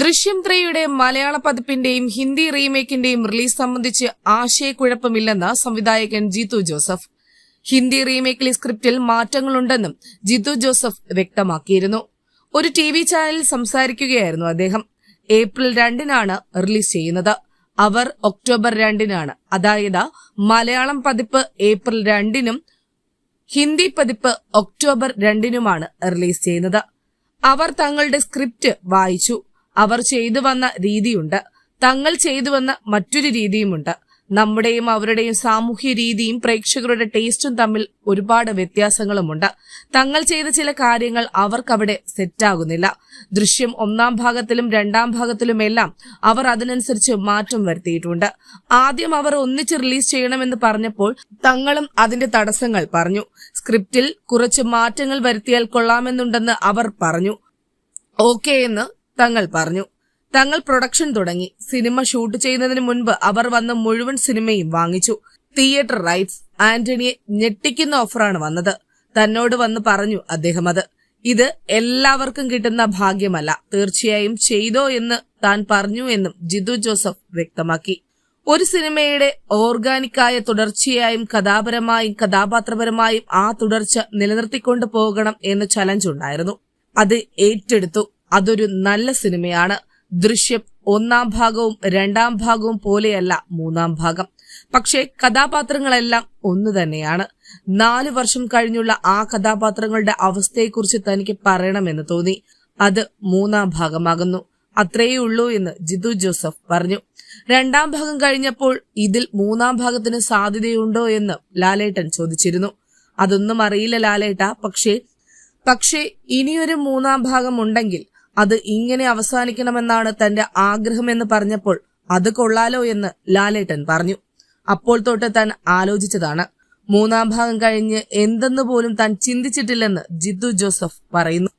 ദൃശ്യം ത്രയുടെ മലയാള പതിപ്പിന്റെയും ഹിന്ദി റീമേക്കിന്റെയും റിലീസ് സംബന്ധിച്ച് ആശയക്കുഴപ്പമില്ലെന്ന് സംവിധായകൻ ജീതു ജോസഫ്. ഹിന്ദി റീമേക്കിലെ സ്ക്രിപ്റ്റിൽ മാറ്റങ്ങളുണ്ടെന്നും ജിത്തു ജോസഫ് വ്യക്തമാക്കിയിരുന്നു. ഒരു ടി വി ചാനലിൽ സംസാരിക്കുകയായിരുന്നു അദ്ദേഹം. ഏപ്രിൽ രണ്ടിനാണ് റിലീസ് ചെയ്യുന്നത്. അവർ ഒക്ടോബർ രണ്ടിനാണ്. അതായത് മലയാളം പതിപ്പ് ഏപ്രിൽ രണ്ടിനും ഹിന്ദി പതിപ്പ് ഒക്ടോബർ രണ്ടിനുമാണ് റിലീസ് ചെയ്യുന്നത്. അവർ തങ്ങളുടെ സ്ക്രിപ്റ്റ് വായിച്ചു. അവർ ചെയ്തു വന്ന രീതിയുണ്ട്. തങ്ങൾ ചെയ്തു വന്ന മറ്റൊരു രീതിയുമുണ്ട്. നമ്മുടെയും അവരുടെയും സാമൂഹ്യ രീതിയും പ്രേക്ഷകരുടെ ടേസ്റ്റും തമ്മിൽ ഒരുപാട് വ്യത്യാസങ്ങളുമുണ്ട്. തങ്ങൾ ചെയ്ത ചില കാര്യങ്ങൾ അവർക്കവിടെ സെറ്റാകുന്നില്ല. ദൃശ്യം ഒന്നാം ഭാഗത്തിലും രണ്ടാം ഭാഗത്തിലുമെല്ലാം അവർ അതിനനുസരിച്ച് മാറ്റം വരുത്തിയിട്ടുണ്ട്. ആദ്യം അവർ ഒന്നിച്ച് റിലീസ് ചെയ്യണമെന്ന് പറഞ്ഞപ്പോൾ തങ്ങളും അതിന്റെ തടസ്സങ്ങൾ പറഞ്ഞു. സ്ക്രിപ്റ്റിൽ കുറച്ച് മാറ്റങ്ങൾ വരുത്തിയാൽ കൊള്ളാമെന്നുണ്ടെന്ന് അവർ പറഞ്ഞു. ഓക്കെ എന്ന് തങ്ങൾ പറഞ്ഞു. തങ്ങൾ പ്രൊഡക്ഷൻ തുടങ്ങി. സിനിമ ഷൂട്ട് ചെയ്യുന്നതിന് മുൻപ് അവർ വന്ന മുഴുവൻ സിനിമയും വാങ്ങിച്ചു. Theatre rights. ആന്റണിയെ ഞെട്ടിക്കുന്ന ഓഫറാണ് വന്നത്. തന്നോട് വന്ന് പറഞ്ഞു അദ്ദേഹം അത്. ഇത് എല്ലാവർക്കും കിട്ടുന്ന ഭാഗ്യമല്ല. തീർച്ചയായും ചെയ്തോ എന്ന് താൻ പറഞ്ഞു എന്നും ജിതു ജോസഫ് വ്യക്തമാക്കി. ഒരു സിനിമയുടെ ഓർഗാനിക്കായ തുടർച്ചയായും കഥാപരമായും കഥാപാത്രപരമായും ആ തുടർച്ച നിലനിർത്തിക്കൊണ്ടു പോകണം എന്ന ചലഞ്ച് ഉണ്ടായിരുന്നു. അത് ഏറ്റെടുത്തു. അതൊരു നല്ല സിനിമയാണ്. ദൃശ്യം ഒന്നാം ഭാഗവും രണ്ടാം ഭാഗവും പോലെയല്ല മൂന്നാം ഭാഗം. പക്ഷേ കഥാപാത്രങ്ങളെല്ലാം ഒന്നു തന്നെയാണ്. നാല് വർഷം കഴിഞ്ഞുള്ള ആ കഥാപാത്രങ്ങളുടെ അവസ്ഥയെക്കുറിച്ച് തനിക്ക് പറയണമെന്ന് തോന്നി. അത് മൂന്നാം ഭാഗമാകുന്നു. അത്രയേ ഉള്ളൂ എന്ന് ജിതു ജോസഫ് പറഞ്ഞു. രണ്ടാം ഭാഗം കഴിഞ്ഞപ്പോൾ ഇതിൽ മൂന്നാം ഭാഗത്തിന് സാധ്യതയുണ്ടോ എന്ന് ലാലേട്ടൻ ചോദിച്ചിരുന്നു. അതൊന്നും അറിയില്ല ലാലേട്ട. പക്ഷേ പക്ഷേ ഇനിയൊരു മൂന്നാം ഭാഗം ഉണ്ടെങ്കിൽ അത് ഇങ്ങനെ അവസാനിക്കണമെന്നാണ് തന്റെ ആഗ്രഹമെന്ന് പറഞ്ഞപ്പോൾ അത് കൊള്ളാലോ എന്ന് ലാലേട്ടൻ പറഞ്ഞു. അപ്പോൾ തൊട്ട് താൻ ആലോചിച്ചതാണ്. മൂന്നാം ഭാഗം കഴിഞ്ഞ് എന്തെന്ന് പോലും താൻ ചിന്തിച്ചിട്ടില്ലെന്ന് ജിദ്ദു ജോസഫ് പറയുന്നു.